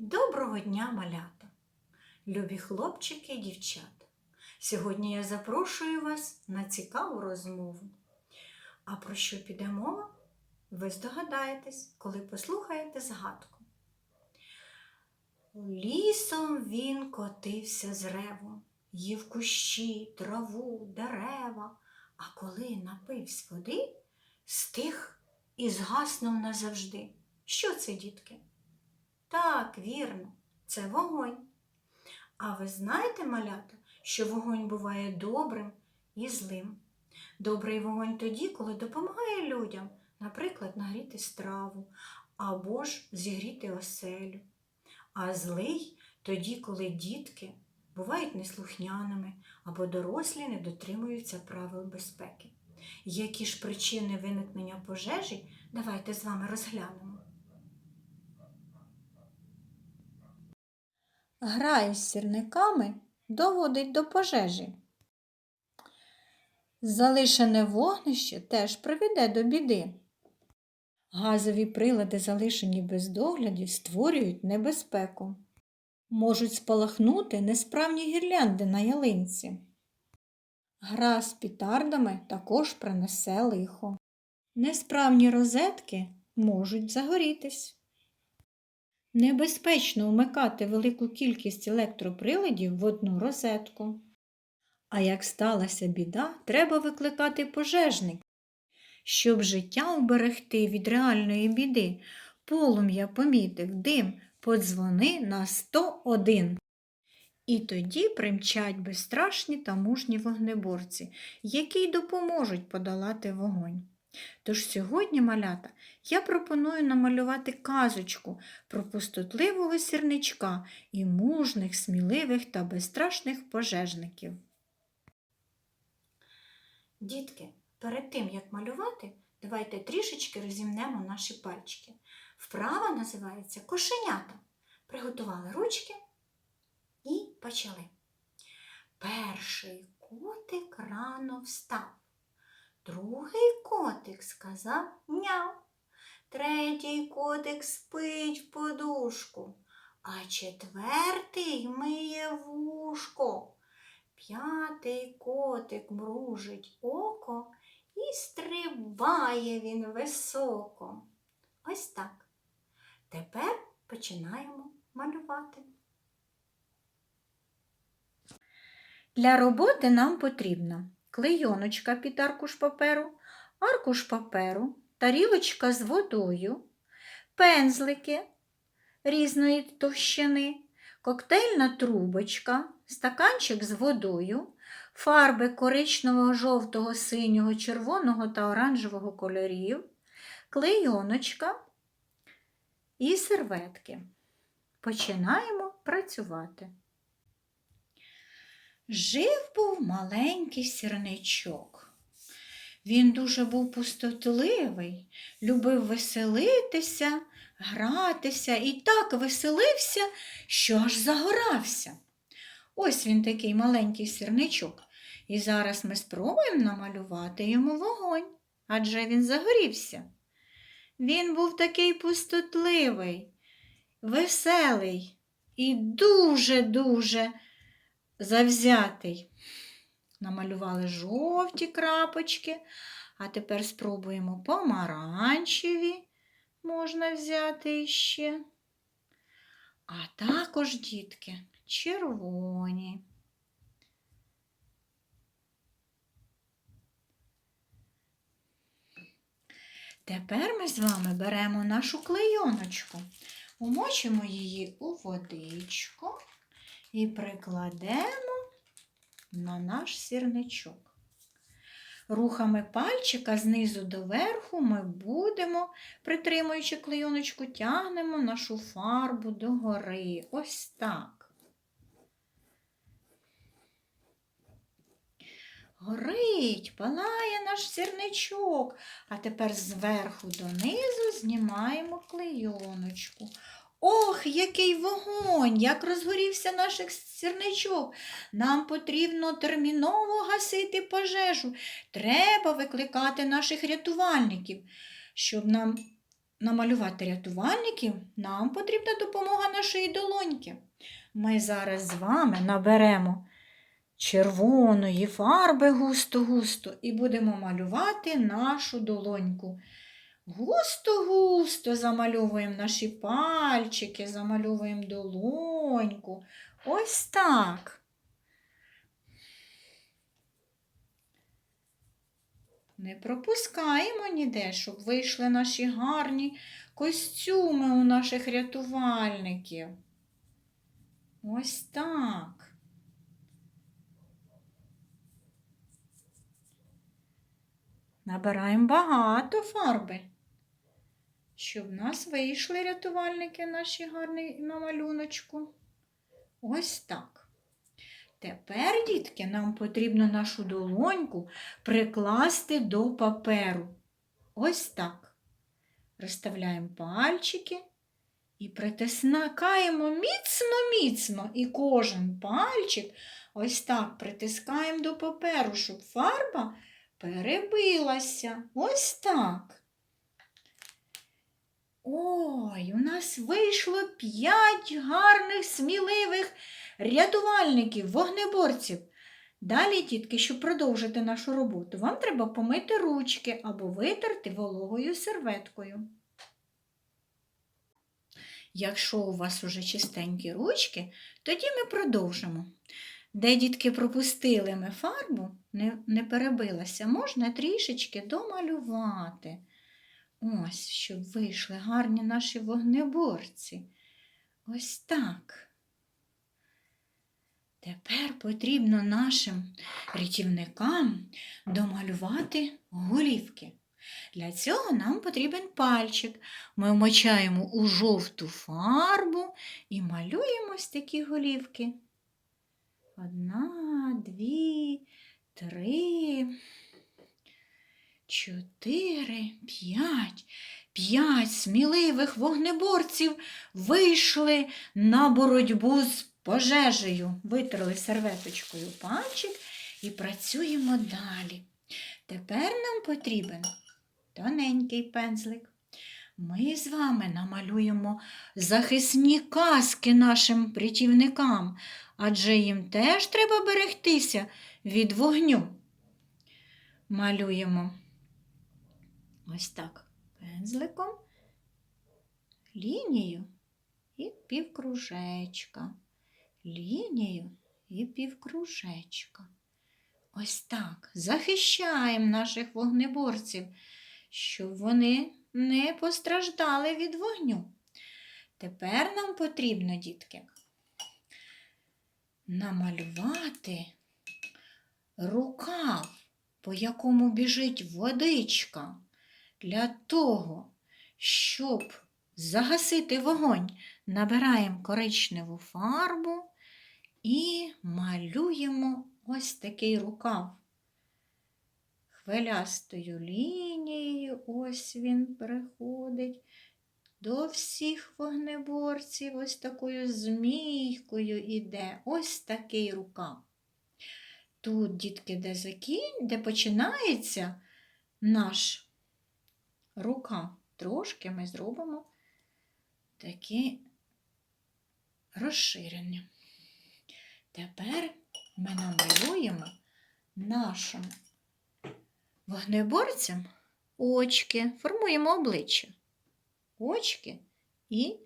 Доброго дня, малята, любі хлопчики і дівчата. Сьогодні я запрошую вас на цікаву розмову. А про що піде мова? Ви здогадаєтесь, коли послухаєте згадку. Лісом він котився з ревом, їв кущі, траву, дерева, а коли напився води, стих і згаснув назавжди. Що це, дітки? Так, вірно, це вогонь. А ви знаєте, малята, що вогонь буває добрим і злим. Добрий вогонь тоді, коли допомагає людям, наприклад, нагріти страву або ж зігріти оселю. А злий тоді, коли дітки бувають неслухняними або дорослі не дотримуються правил безпеки. Які ж причини виникнення пожежі, давайте з вами розглянемо. Грає з сірниками доводить до пожежі. Залишене вогнище теж приведе до біди. Газові прилади, залишені без догляду, створюють небезпеку. Можуть спалахнути несправні гірлянди на ялинці. Гра з пітардами також принесе лихо. Несправні розетки можуть загорітись. Небезпечно вмикати велику кількість електроприладів в одну розетку. А як сталася біда, треба викликати пожежник. Щоб життя уберегти від реальної біди, полум'я помітив дим, подзвони на 101. І тоді примчать безстрашні та мужні вогнеборці, які й допоможуть подолати вогонь. Тож сьогодні, малята, я пропоную намалювати казочку про пустотливого сірничка і мужних, сміливих та безстрашних пожежників. Дітки, перед тим як малювати, давайте трішечки розімнемо наші пальчики. Вправа називається кошенята. Приготували ручки і почали. Перший котик рано встав. Другий котик сказав няв. Третій котик спить в подушку, а четвертий миє вушко. П'ятий котик мружить око і стрибає він високо. Ось так. Тепер починаємо малювати. Для роботи нам потрібна клейоночка під аркуш паперу, аркуш паперу, тарілочка з водою, пензлики різної товщини, коктейльна трубочка, стаканчик з водою, фарби коричневого, жовтого, синього, червоного та оранжевого кольорів, клейоночка і серветки. Починаємо працювати. Жив був маленький сірничок. Він дуже був пустотливий, любив веселитися, гратися і так веселився, що аж загорався. Ось він такий маленький сірничок. І зараз ми спробуємо намалювати йому вогонь, адже він загорівся. Він був такий пустотливий, веселий і дуже-дуже завзятий. Намалювали жовті крапочки, а тепер спробуємо помаранчеві можна взяти іще. А також, дітки, червоні. Тепер ми з вами беремо нашу клейоночку, умочимо її у водичку і прикладемо на наш сірничок. Рухами пальчика знизу до верху ми будемо, притримуючи клейоночку, тягнемо нашу фарбу догори. Ось так. Горить, палає наш сірничок, а тепер зверху донизу знімаємо клейоночку. Ох, який вогонь, як розгорівся наш сірничок. Нам потрібно терміново гасити пожежу. Треба викликати наших рятувальників, щоб нам намалювати рятувальників, нам потрібна допомога нашої долоньки. Ми зараз з вами наберемо червоної фарби густо-густо і будемо малювати нашу долоньку. Густо-густо замальовуємо наші пальчики, замальовуємо долоньку. Ось так. Не пропускаємо ніде, щоб вийшли наші гарні костюми у наших рятувальників. Ось так. Набираємо багато фарби, щоб в нас вийшли рятувальники наші гарні на малюночку. Ось так. Тепер, дітки, нам потрібно нашу долоньку прикласти до паперу. Ось так. Розставляємо пальчики і притискаємо міцно-міцно. І кожен пальчик ось так притискаємо до паперу, щоб фарба перебилася. Ось так. Ой, у нас вийшло п'ять гарних, сміливих рятувальників, вогнеборців. Далі, дітки, щоб продовжити нашу роботу, вам треба помити ручки або витерти вологою серветкою. Якщо у вас уже чистенькі ручки, тоді ми продовжимо. Де дітки пропустили ми фарбу, не, не перебилася, можна трішечки домалювати. Ось, щоб вийшли гарні наші вогнеборці. Ось так. Тепер потрібно нашим рятівникам домалювати голівки. Для цього нам потрібен пальчик. Ми вмочаємо у жовту фарбу і малюємо ось такі голівки. Одна, дві, три, чотири, п'ять. П'ять сміливих вогнеборців вийшли на боротьбу з пожежею. Витерли серветочкою пальчик і працюємо далі. Тепер нам потрібен тоненький пензлик. Ми з вами намалюємо захисні каски нашим працівникам, адже їм теж треба берегтися від вогню. Малюємо ось так пензликом, лінію і півкружечка, лінію і півкружечка. Ось так захищаємо наших вогнеборців, щоб вони не постраждали від вогню. Тепер нам потрібно, дітки, намалювати рукав, по якому біжить водичка, для того, щоб загасити вогонь, набираємо коричневу фарбу і малюємо ось такий рукав. Хвилястою лінією, ось він приходить до всіх вогнеборців, ось такою змійкою іде, ось такий рукав. Тут, дітки, де закінь, де починається наш рукав, трошки ми зробимо такі розширення. Тепер ми намалюємо нашим вогнеборцям очки, формуємо обличчя, очки і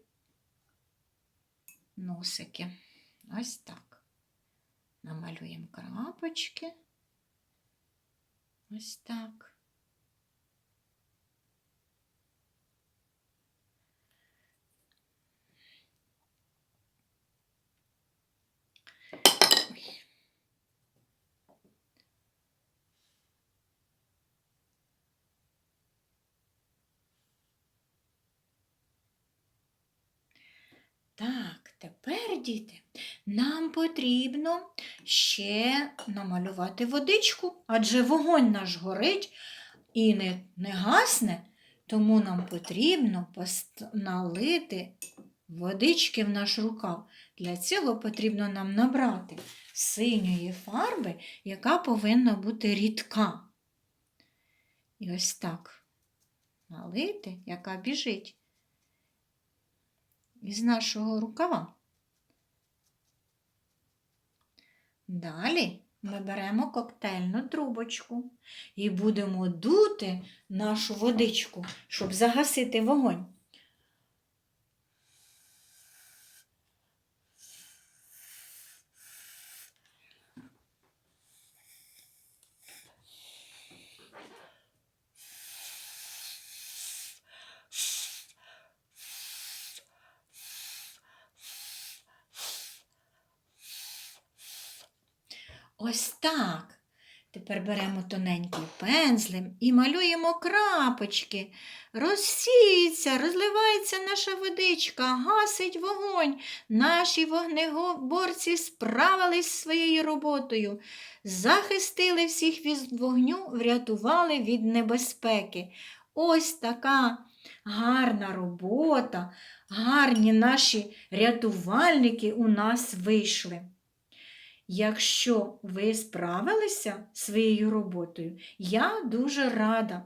носики. Ось так. Намалюємо крапочки. Ось так. Так, тепер, діти, нам потрібно ще намалювати водичку, адже вогонь наш горить і не, не гасне, тому нам потрібно налити водички в наш рукав. Для цього потрібно нам набрати синьої фарби, яка повинна бути рідка. І ось так налити, яка біжить із нашого рукава. Далі ми беремо коктейльну трубочку і будемо дути нашу водичку, щоб загасити вогонь. Ось так. Тепер беремо тоненький пензлем і малюємо крапочки. Розсіється, розливається наша водичка, гасить вогонь. Наші вогнеборці справились зі своєю роботою, захистили всіх від вогню, врятували від небезпеки. Ось така гарна робота, гарні наші рятувальники у нас вийшли. Якщо ви справилися своєю роботою, я дуже рада.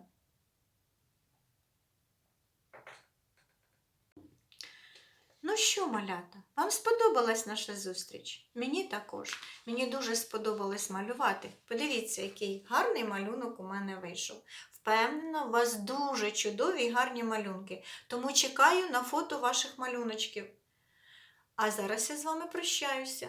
Ну що, малята, вам сподобалась наша зустріч? Мені також. Мені дуже сподобалось малювати. Подивіться, який гарний малюнок у мене вийшов. Впевнена, у вас дуже чудові і гарні малюнки, тому чекаю на фото ваших малюночків. А зараз я з вами прощаюся.